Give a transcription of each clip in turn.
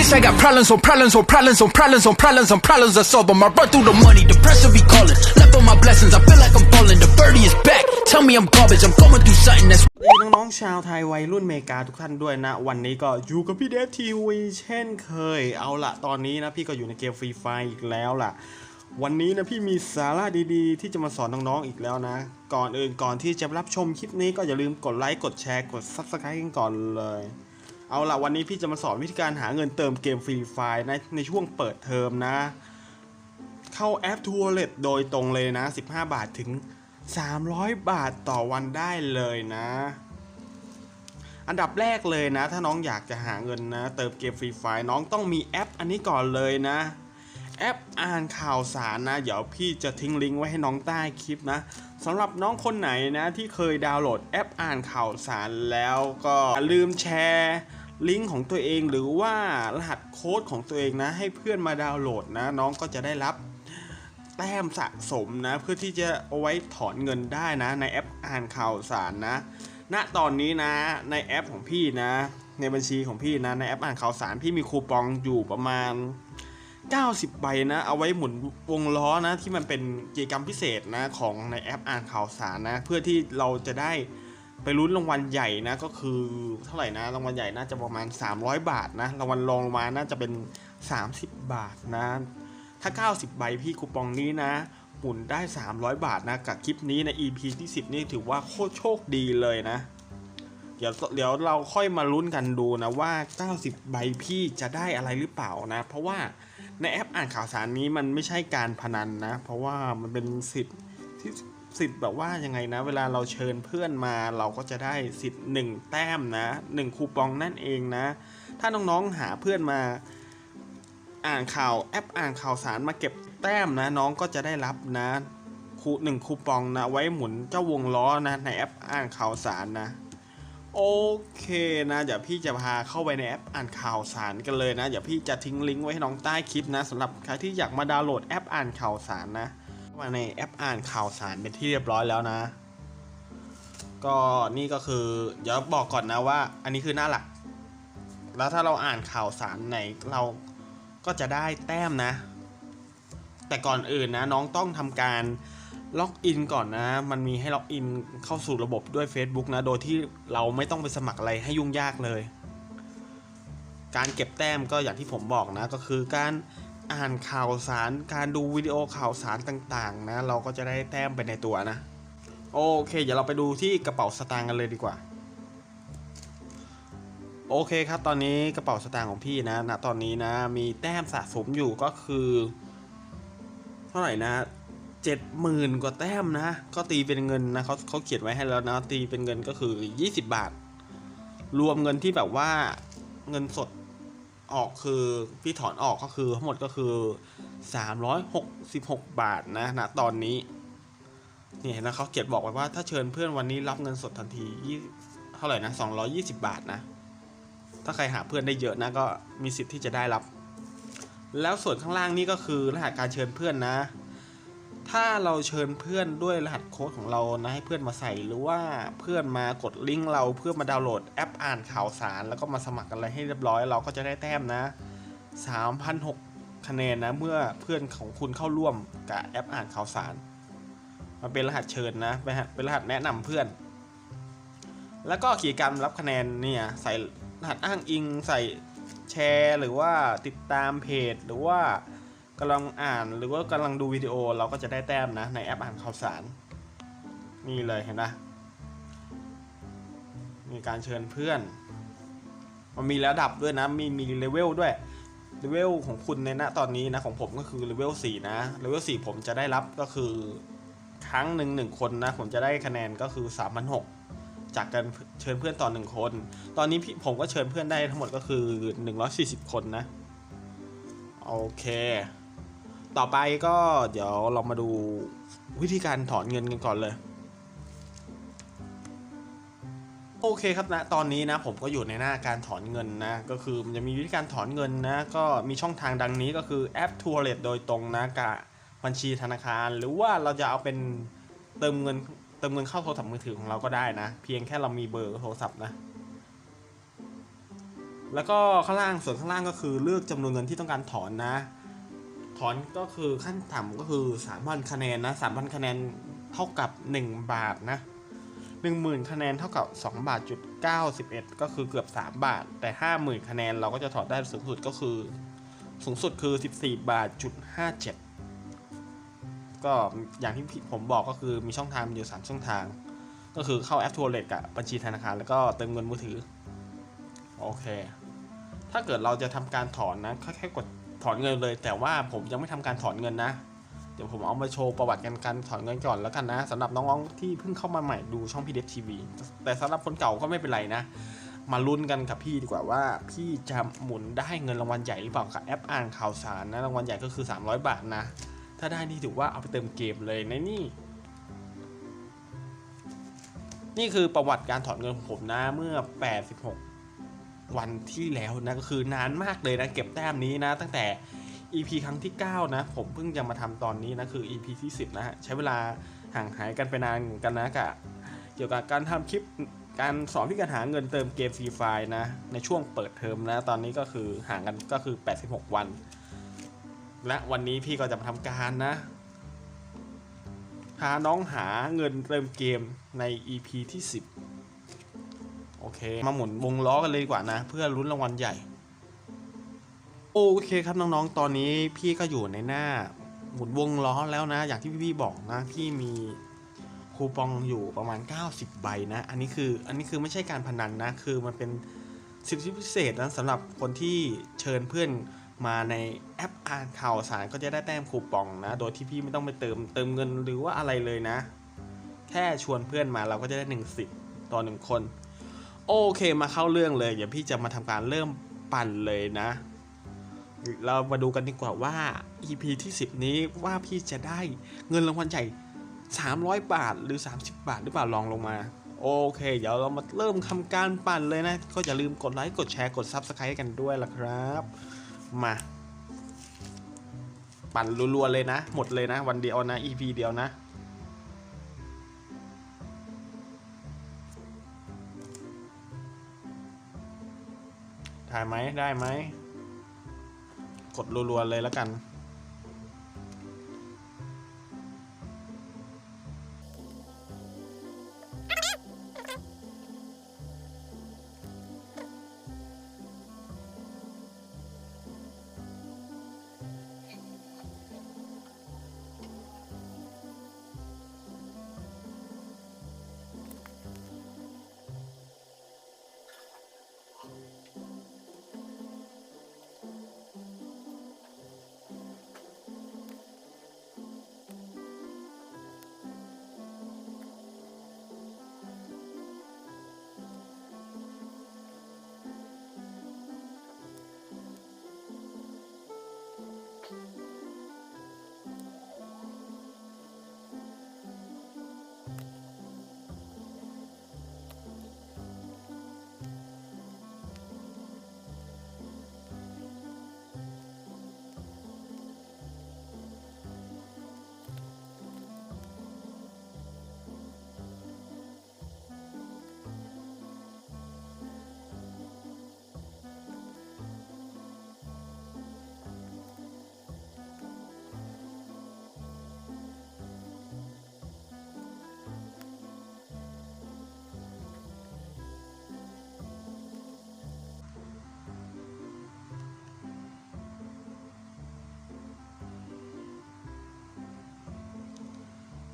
Bitch, I got problems on problems on problems on problems on problems on problems I solve them. I run through the money, the pressure be calling. Left on my blessings, I feel like I'm falling. The birdie is back. Tell me I'm garbage, I'm going through something that's น้องๆชาวไทยวัยรุ่นเมกาทุกท่านด้วยนะ วันนี้ก็อยู่กับพี่เดฟทีวีเช่นเคย เอาละตอนนี้นะพี่ก็อยู่ในเกมฟรีไฟอีกแล้วล่ะ วันนี้นะพี่มีสาระดีๆ ที่จะมาสอนน้องๆอีกแล้วนะ ก่อนอื่นก่อนที่จะรับชมคลิปนี้ก็อย่าลืมกดไลค์กดแชร์กด subscribe กันก่อนเลย เอาละวันนี้พี่จะมาสอนวิธีการหาเงินเติมเกมฟรีไฟล์ในในช่วงเปิดเทอมนะ เข้าแอปทัวร์เลตโดยตรงเลยนะ 15 บาทถึง 300 บาทต่อวันได้เลยนะ อันดับแรกเลยนะ ถ้าน้องอยากจะหาเงินนะ เติมเกมฟรีไฟล์น้องต้องมีแอปอันนี้ก่อนเลยนะ แอปอ่านข่าวสารนะ เดี๋ยวพี่จะทิ้งลิงก์ไว้ให้น้องใต้คลิปนะสำหรับน้องคนไหนนะที่เคยดาวน์โหลดแอปอ่านข่าวสารแล้วก็อย่าลืมแชร์ ลิงก์ของตัวเองหรือว่ารหัสโค้ดของตัวเองนะ ให้เพื่อนมาดาวน์โหลดนะ น้องก็จะได้รับแต้มสะสมนะ เพื่อที่จะเอาไว้ถอนเงินได้นะ ในแอปอ่านข่าวสารนะ ณตอนนี้นะในแอปของพี่นะ ในบัญชีของพี่นะในแอปอ่านข่าวสารพี่มีคูปองอยู่ประมาณ 90 ใบนะ เอาไว้หมุนวงล้อนะ ที่มันเป็นกิจกรรมพิเศษนะของในแอปอ่านข่าวสารนะ เพื่อที่เราจะได้ ไปลุ้นรางวัลใหญ่นะก็คือเท่าไหร่นะรางวัลใหญ่น่าจะประมาณ 300 บาทนะรางวัลรองลงมาน่าจะเป็น 30 บาทนะ ถ้า 90 ใบพี่คูปองนี้นะหมุนได้ 300 บาทนะกับคลิปนี้ใน EP ที่ 10 นี่ถือว่าโคตรโชคดีเลยนะ เดี๋ยวเดี๋ยวเราค่อยมาลุ้นกันดูนะว่า 90 ใบพี่จะได้อะไรหรือเปล่านะ เพราะว่าในแอปอ่านข่าวสารนี้มันไม่ใช่การพนันนะ เพราะว่ามันเป็นสิทธิ์ที่ สิทธิ์แบบว่ายังไงนะ เวลาเราเชิญเพื่อนมา เราก็จะได้สิทธิ์1แต้มนะ1คูปองนั่นเองนะ ถ้าน้องๆหาเพื่อนมาอ่านข่าวแอปอ่านข่าวสารมาเก็บแต้มนะ น้องก็จะได้รับนะคูหนึ่งคูปองนะไว้หมุนเจ้าวงล้อนะในแอปอ่านข่าวสารนะ โอเคนะเดี๋ยวพี่จะพาเข้าไปในแอปอ่านข่าวสารกันเลยนะเดี๋ยวพี่จะทิ้งลิงก์ไว้ให้น้องใต้คลิปนะสำหรับใครที่อยากมาดาวน์โหลดแอปอ่านข่าวสารนะ มาในแอปอ่านข่าวสารเป็นที่เรียบร้อยแล้วนะ ก็นี่ก็คือเดี๋ยวบอกก่อนนะว่า อันนี้คือหน้าหลัก แล้วถ้าเราอ่านข่าวสารไหนเราก็จะได้แต้มนะ แต่ก่อนอื่นนะน้องต้องทำการล็อกอินก่อนนะ มันมีให้ล็อกอินเข้าสู่ระบบด้วย Facebook นะ โดยที่เราไม่ต้องไปสมัครอะไรให้ยุ่งยากเลย การเก็บแต้มก็อย่างที่ผมบอกนะ ก็คือการ อ่านข่าวสารการดูวิดีโอข่าวสารต่างๆ นะ เราก็จะได้แต้มไปในตัวนะ โอเค เดี๋ยวเราไปดูที่กระเป๋าสตางค์กันเลยดีกว่า โอเคครับตอนนี้กระเป๋าสตางค์ของพี่นะณตอนนี้นะมีแต้มสะสมอยู่ก็คือ เท่าไหร่นะเจ็ดหมื่นกว่าแต้มนะ ก็ตีเป็นเงินนะเขาเขาเขียนไว้ให้แล้วนะตีเป็นเงินก็คือ 20 บาท รวมเงินที่แบบว่าเงินสด ออกคือพี่ถอนออกก็คือทั้งหมดก็คือ 366 บาทนะนะตอนนี้นี่เห็นนะเขาเขียนบอกไว้ว่าถ้าเชิญเพื่อนวันนี้รับเงินสดทันทีเท่าไหร่นะ220 บาทนะ ถ้าใครหาเพื่อนได้เยอะนะก็มีสิทธิ์ที่จะได้รับ แล้วส่วนข้างล่างนี่ก็คือรหัสการเชิญเพื่อนนะ ถ้าเราเชิญเพื่อนด้วยรหัสโค้ดของเรานะให้เพื่อนมาใส่หรือว่าเพื่อนมากดลิงก์เราเพื่อมาดาวน์โหลดแอปอ่านข่าวสาร แล้วก็มาสมัครอะไรให้เรียบร้อยเราก็จะได้แต้มนะ 3,006คะแนนนะเมื่อเพื่อนของคุณเข้าร่วมกับแอปอ่านข่าวสาร มันเป็นรหัสเชิญนะเป็นรหัสแนะนำเพื่อน แล้วก็กิจกรรมรับคะแนนเนี่ยใส่รหัสอ้างอิงใส่แชร์ หรือว่าติดตามเพจหรือว่า กำลังอ่านหรือว่ากำลังดูวิดีโอเราก็จะได้แต้มนะ ในแอปอ่านข่าวสาร นี่เลยเห็นไหมมีการเชิญเพื่อน มันมีระดับด้วยนะ มีมีเลเวลด้วยเลเวลของคุณในณตอนนี้นะของผมก็คือเลเวล4นะเลเวล4ผมจะได้รับก็คือครั้งหนึ่งหนึ่งคนนะ ผมจะได้คะแนนก็คือ3 6 0 0จากการเชิญเพื่อนต่อหนึ่งคน ตอนนี้พี่ผมก็เชิญเพื่อนได้ทั้งหมดก็คือ 140 คนนะ โอเค ต่อไปก็เดี๋ยวเรามาดูวิธีการถอนเงินกันก่อนเลย โอเคครับนะตอนนี้นะผมก็อยู่ในหน้าการถอนเงินนะ ก็คือมันจะมีวิธีการถอนเงินนะ ก็มีช่องทางดังนี้ก็คือแอปทัวร์เลโดยตรงนะกับบัญชีธนาคาร หรือว่าเราจะเอาเป็นเติมเงินเติมเงินเข้าโทรศัพท์มือถือของเราก็ได้นะ เพียงแค่เรามีเบอร์โทรศัพท์นะแล้วก็ข้างล่างส่วนข้างล่างก็คือเลือกจำนวนเงินที่ต้องการถอนนะ ถอนก็คือขั้นต่ำก็คือ3,000คะแนนนะ3,000คะแนนเท่ากับ 1 บาทนะ10,000คะแนนเท่ากับ2บาทจุด91 ก็คือเกือบ 3 บาท แต่ 50,000คะแนนเราก็จะถอนได้สูงสุดก็คือ สูงสุดคือ 14บาทจุด57 ก็อย่างที่ผมบอกก็คือมีช่องทางอยู่ 3 ช่องทาง ก็คือเข้าแอปทัวร์เล็กกับบัญชีธนาคารแล้วก็เติมเงินมือถือ โอเค ถ้าเกิดเราจะทำการถอนนะแค่กด ถอนเงินเลย แต่ว่าผมยังไม่ทำการถอนเงินนะ เดี๋ยวผมเอามาโชว์ประวัติกันการถอนเงินก่อนแล้วกันนะสำหรับน้องๆที่เพิ่งเข้ามาใหม่ดูช่องพีเดฟทีวีแต่สำหรับคนเก่าก็ไม่เป็นไรนะมาลุ้นกันกับพี่ดีกว่าว่าพี่จะหมุนได้เงินรางวัลใหญ่หรือเปล่ากับแอปอ่านข่าวสารนะรางวัลใหญ่ก็คือ 300 บาทนะ ถ้าได้นี่ถือว่าเอาไปเติมเกมเลยนะนี่ นี่คือประวัติการถอนเงินของผมนะเมื่อ 86 วันที่แล้วนะก็คือนานมากเลยนะเก็บแต้มนี้นะ ตั้งแต่ EP ครั้งที่ 9 นะ ผมเพิ่งจะมาทำตอนนี้นะคือ EP ที่ 10 นะฮะใช้เวลาห่างหายกันไปนานกันนะกับเกี่ยวกับการทำคลิปการสอนที่การหาเงินเติมเกมฟรีไฟนะ ในช่วงเปิดเทอมนะ ตอนนี้ก็คือห่างกันก็คือ 86 วัน และวันนี้พี่ก็จะมาทำการนะพาน้องหาเงินเติมเกมใน EP ที่ 10 โอเค มาหมุนวงล้อกันเลยดีกว่านะ เพื่อลุ้นรางวัลใหญ่ โอเคครับน้องๆ ตอนนี้พี่ก็อยู่ในหน้า หมุนวงล้อแล้วนะ อย่างที่พี่ๆบอกนะ พี่มีคูปองอยู่ประมาณ 90 ใบนะ อันนี้คือ อันนี้คือไม่ใช่การพนันนะ คือมันเป็นสิทธิพิเศษนะสำหรับคนที่เชิญเพื่อนมาในแอปอ่านข่าวสารก็จะได้แต้มคูปองนะ โดยที่พี่ไม่ต้องไปเติมเติมเงินหรือว่าอะไรเลยนะ แค่ชวนเพื่อนมาเราก็จะได้หนึ่งสิทธิ์ต่อหนึ่งคน โอเคมาเข้าเรื่องเลยเดี๋ยวพี่จะมาทำการเริ่มปั่นเลยนะ เรามาดูกันดีกว่าว่า EP ที่ 10 นี้ว่าพี่จะได้เงินรางวัลใหญ่300 บาทหรือ 30 บาทหรือเปล่าลองลงมา โอเค เดี๋ยวเรามาเริ่มทำการปั่นเลยนะ ก็อย่าลืมกดไลค์กดแชร์กด Subscribe กันด้วยล่ะครับ มา ปั่นรัวๆเลยนะ หมดเลยนะ วันเดียวนะ EP เดียวนะ ถ่ายไหมได้ไหม กดรัวๆเลยแล้วกัน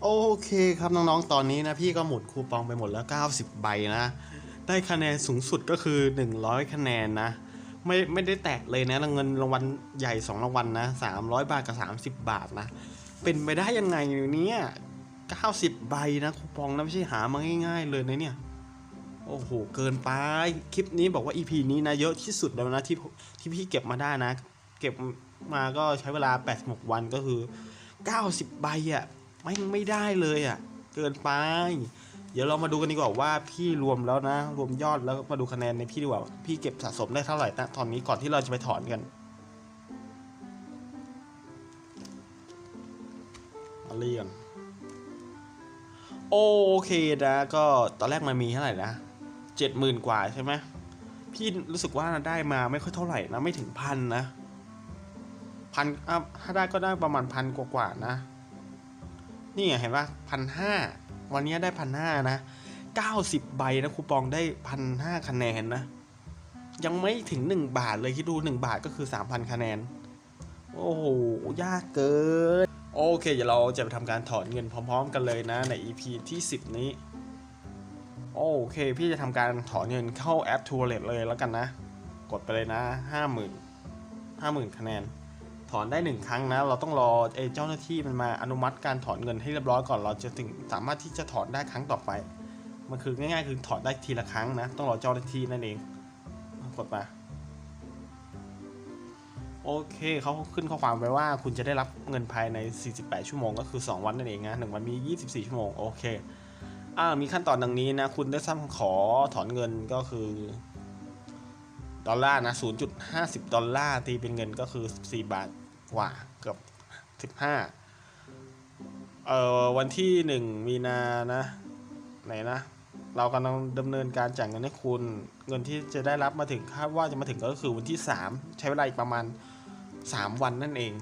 โอเคครับน้องๆ ตอนนี้นะพี่ก็หมุนคูปองไปหมดแล้ว 90 ใบนะ ได้คะแนนสูงสุดก็คือ 100 คะแนนนะ ไม่ไม่ได้แตกเลยนะเงินรางวัลใหญ่ 2 รางวัลนะ300 บาทกับ 30 บาทนะ เป็นไปได้ยังไงเนี่ย90 ใบนะคูปองนะไม่ใช่หามาง่าย ๆ เลยนะเนี่ย โอ้โห เกินไป คลิปนี้บอกว่า EP นี้นะเยอะที่สุดแล้วนะที่ที่พี่เก็บมาได้นะ เก็บมาก็ใช้เวลา 86 วันก็คือ 90 ใบอะ่ะ ไม่ไม่ได้เลยอะ่ะ เกินไป เดี๋ยวเรามาดูกันดีกว่าว่าพี่รวมแล้วนะ รวมยอดแล้วมาดูคะแนนในพี่ดีกว่า พี่เก็บสะสมได้เท่าไหร่นะตอนนี้ก่อนที่เราจะไปถอนกันมาเรียนโอเคนะ ก็ตอนแรกมันมีเท่าไหร่นะเจ็ดหมื่นกว่าใช่ไหมพี่รู้สึกว่าได้มาไม่ค่อยเท่าไหร่นะ ไม่ถึงพันนะพันอะถ้าได้ก็ได้ประมาณพันกว่าๆนะ นี่เห็นปะพันห้าวันนี้ได้พันห้านะเก้าสิบใบนะคูปองได้พันห้าคะแนนนะ ยังไม่ถึงหนึ่งบาทเลยคิดดูหนึ่งบาทก็คือสามพันคะแนน โอ้โห ยากเกิน โอเค เดี๋ยวเราจะไปทำการถอนเงินพร้อม ๆ กันเลยนะใน EP ที่ 10 นี้ โอเค พี่จะทำการถอนเงินเข้าแอป t o u r e t เลยแล้วกันนะ กดไปเลยนะ50,000 50,000คะแนน ถอนได้หนึ่งครั้งนะ เราต้องรอไอ้เจ้าหน้าที่มันมาอนุมัติการถอนเงินให้เรียบร้อยก่อน เราจะถึงสามารถที่จะถอนได้ครั้งต่อไป มันคือง่ายๆคือถอนได้ทีละครั้งนะ ต้องรอเจ้าหน้าที่นั่นเอง กดมา โอเคเขาขึ้นข้อความไว้ว่าคุณจะได้รับเงินภายใน 48 ชั่วโมง ก็คือ 2 วันนั่นเองนะหนึ่งวันมี 24 ชั่วโมง โอเคอ่ามีขั้นตอนดังนี้นะ คุณได้ซ้ำขอถอนเงินก็คือ ดอลลาร์นะ 0.50 ดอลลาร์ตีเป็นเงินก็คือ4บาทกว่าเกือบ 15 เอ่อวันที่ 1 มีนานะ ไหนนะ เรากำลังดำเนินการจ่ายเงินให้คุณ เงินที่จะได้รับมาถึงคาดว่าจะมาถึงก็คือวันที่ 3 ใช้เวลาอีกประมาณ 3 วันนั่นเอง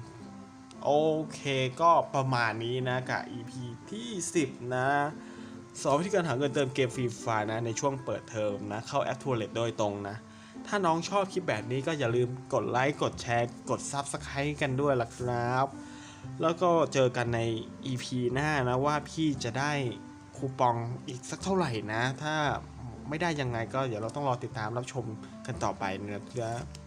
โอเคก็ประมาณนี้นะกับ EP ที่ 10 นะสอนวิธีการหาเงินเติมเกมฟรีไฟนะในช่วงเปิดเทอมนะ เข้าแอปทัวร์เลตโดยตรงนะ ถ้าน้องชอบคลิปแบบนี้ก็อย่าลืมกดไลค์ กดแชร์ กด Subscribe กันด้วยล่ะครับ แล้วก็เจอกันใน EP หน้านะว่าพี่จะได้คูปองอีกสักเท่าไหร่นะ ถ้าไม่ได้ยังไงก็เดี๋ยวเราต้องรอติดตามรับชมกันต่อไปนะครับ